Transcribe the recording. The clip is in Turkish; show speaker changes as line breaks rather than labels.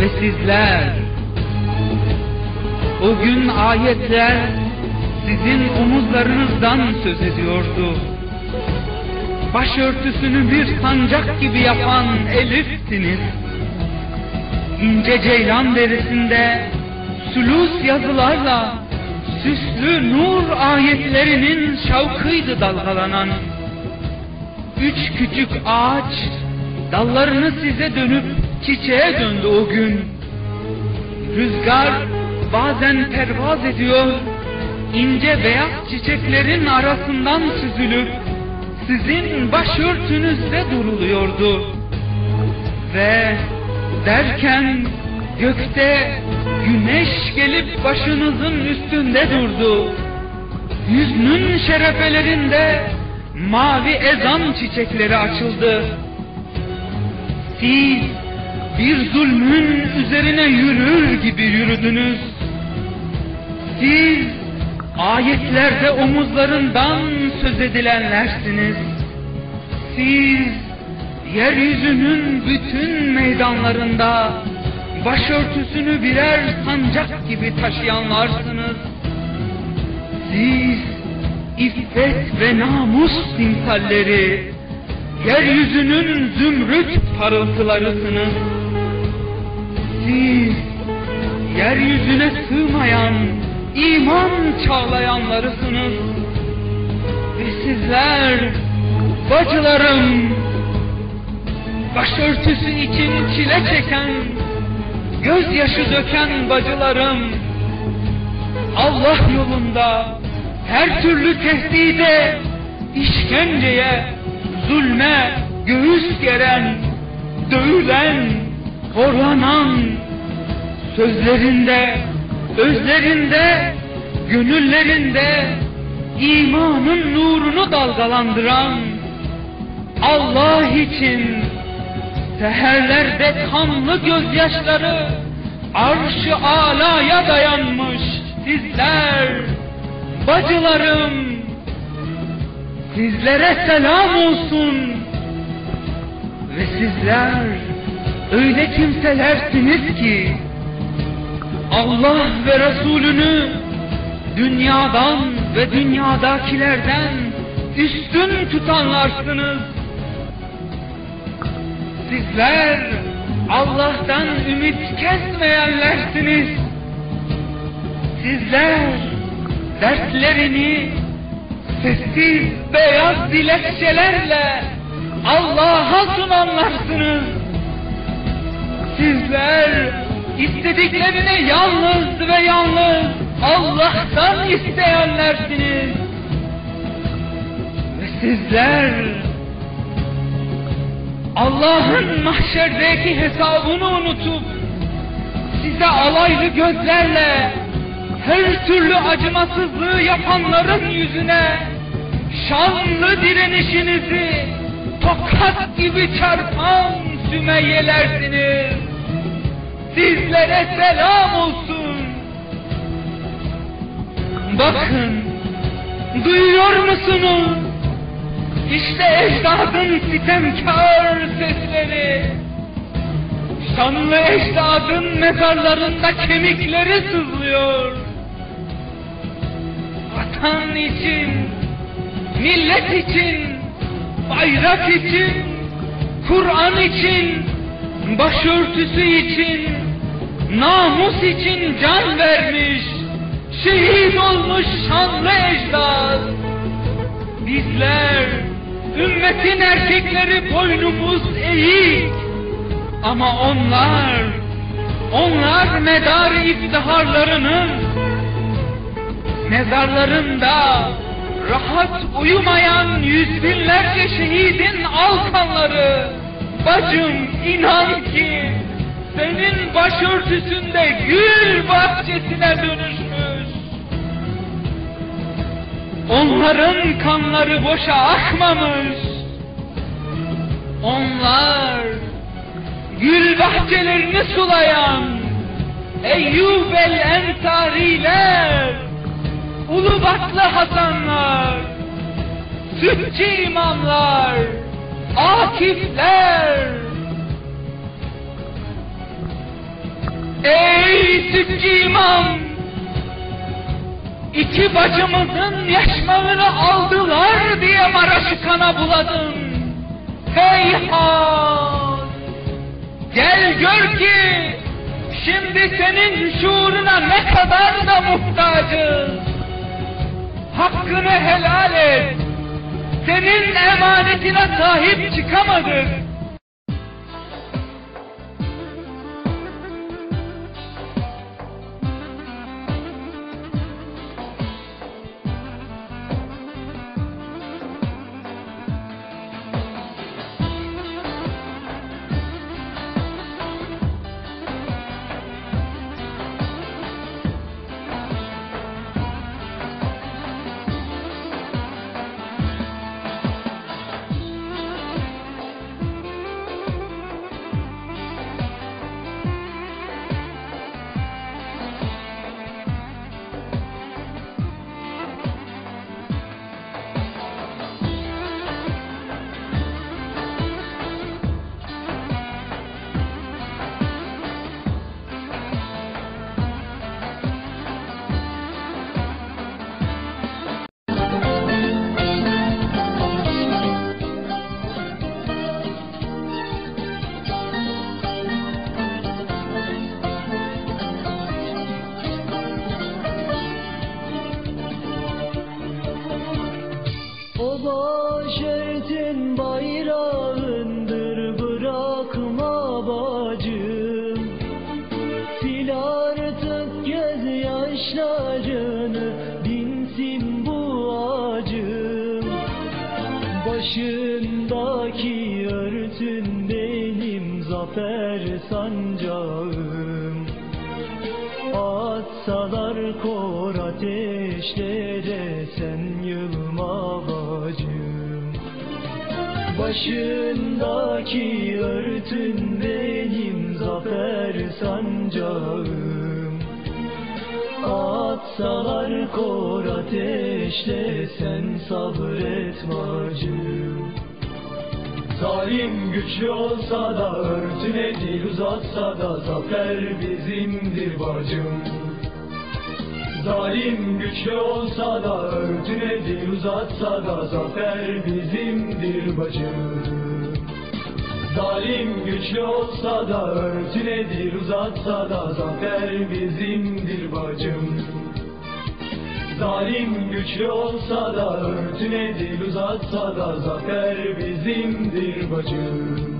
ve sizler. O gün ayetler sizin omuzlarınızdan söz ediyordu. Başörtüsünü bir sancak gibi yapan Elif'siniz. İnce ceylan derisinde sülus yazılarla süslü nur ayetlerinin şavkıydı dalgalanan. Üç küçük ağaç dallarını size dönüp çiçeğe döndü o gün. Rüzgar bazen pervaz ediyor, ince beyaz çiçeklerin arasından süzülüp sizin başörtünüzde duruluyordu. Ve derken gökte güneş gelip başınızın üstünde durdu. Yüzünün şerefelerinde mavi ezan çiçekleri açıldı. Siz bir zulmün üzerine yürür gibi yürüdünüz. Siz ayetlerde omuzlarından söz edilenlersiniz. Siz yeryüzünün bütün meydanlarında başörtüsünü birer sancak gibi taşıyanlarsınız. Siz iffet ve namus timsalleri, yeryüzünün zümrüt parıltılarısınız. Siz yeryüzüne sığmayan iman çağlayanlarısınız. Ve sizler bacılarım başörtüsü için çile çeken, gözyaşı döken bacılarım Allah yolunda her türlü tehdide, işkenceye, zulme göğüs geren, dövülen, horlanan, sözlerinde, özlerinde, gönüllerinde imanın nurunu dalgalandıran Allah için seherlerde kanlı gözyaşları arş-ı alaya dayanmış sizler bacılarım. Sizlere selam olsun ve sizler öyle kimselersiniz ki Allah ve Resulünü dünyadan ve dünyadakilerden üstün tutanlarsınız. Sizler Allah'tan ümit kesmeyenlersiniz. Sizler dertlerini sessiz beyaz dilekçelerle Allah'a sunanlarsınız. Sizler istediklerini yalnız ve yalnız Allah'tan isteyenlersiniz. Ve sizler Allah'ın mahşerdeki hesabını unutup size alaylı gözlerle her türlü acımasızlığı yapanların yüzüne şanlı direnişinizi tokat gibi çarpan Sümeyyelersiniz. Sizlere selam olsun. Bakın, duyuyor musunuz? İşte ecdadın sitemkar sesleri. Şanlı ecdadın mezarlarında kemikleri sızlıyor. Vatan için, millet için, bayrak için, Kur'an için, başörtüsü için, namus için can vermiş, şehit olmuş şanlı ecdad. Bizler, ümmetin erkekleri boynumuz eğik. Ama onlar, onlar medar iftiharlarının mezarlarında rahat uyumayan yüz binlerce şehidin alkanları bacım inan ki senin başörtüsünde gül bahçesine dönüşmüş. Onların kanları boşa akmamış. Onlar gül bahçelerini sulayan Eyyub el Ensariler, Ulubatlı Hasanlar, Sütçü imamlar, Akifler, Ey sütçü imam! İki bacımızın yaşmağını aldılar diye Maraş'ı kana buladın. Heyhat! Gel gör ki şimdi senin şuuruna ne kadar da muhtacız. Hakkını helal et. Senin emanetine sahip çıkamadık.
Başındaki örtün benim zafer sancağım Atsalar kor ateşle sen sabret bacım Zalim güçlü olsa da örtüne dil uzatsa da zafer bizimdir bacım. Zalim güçlü olsa da örtüne dil uzatsa da zafer bizimdir bacım. Zalim güçlü olsa da örtüne dil uzatsa da zafer bizimdir bacım. Zalim güçlü olsa da örtüne dil uzatsa da zafer bizimdir bacım.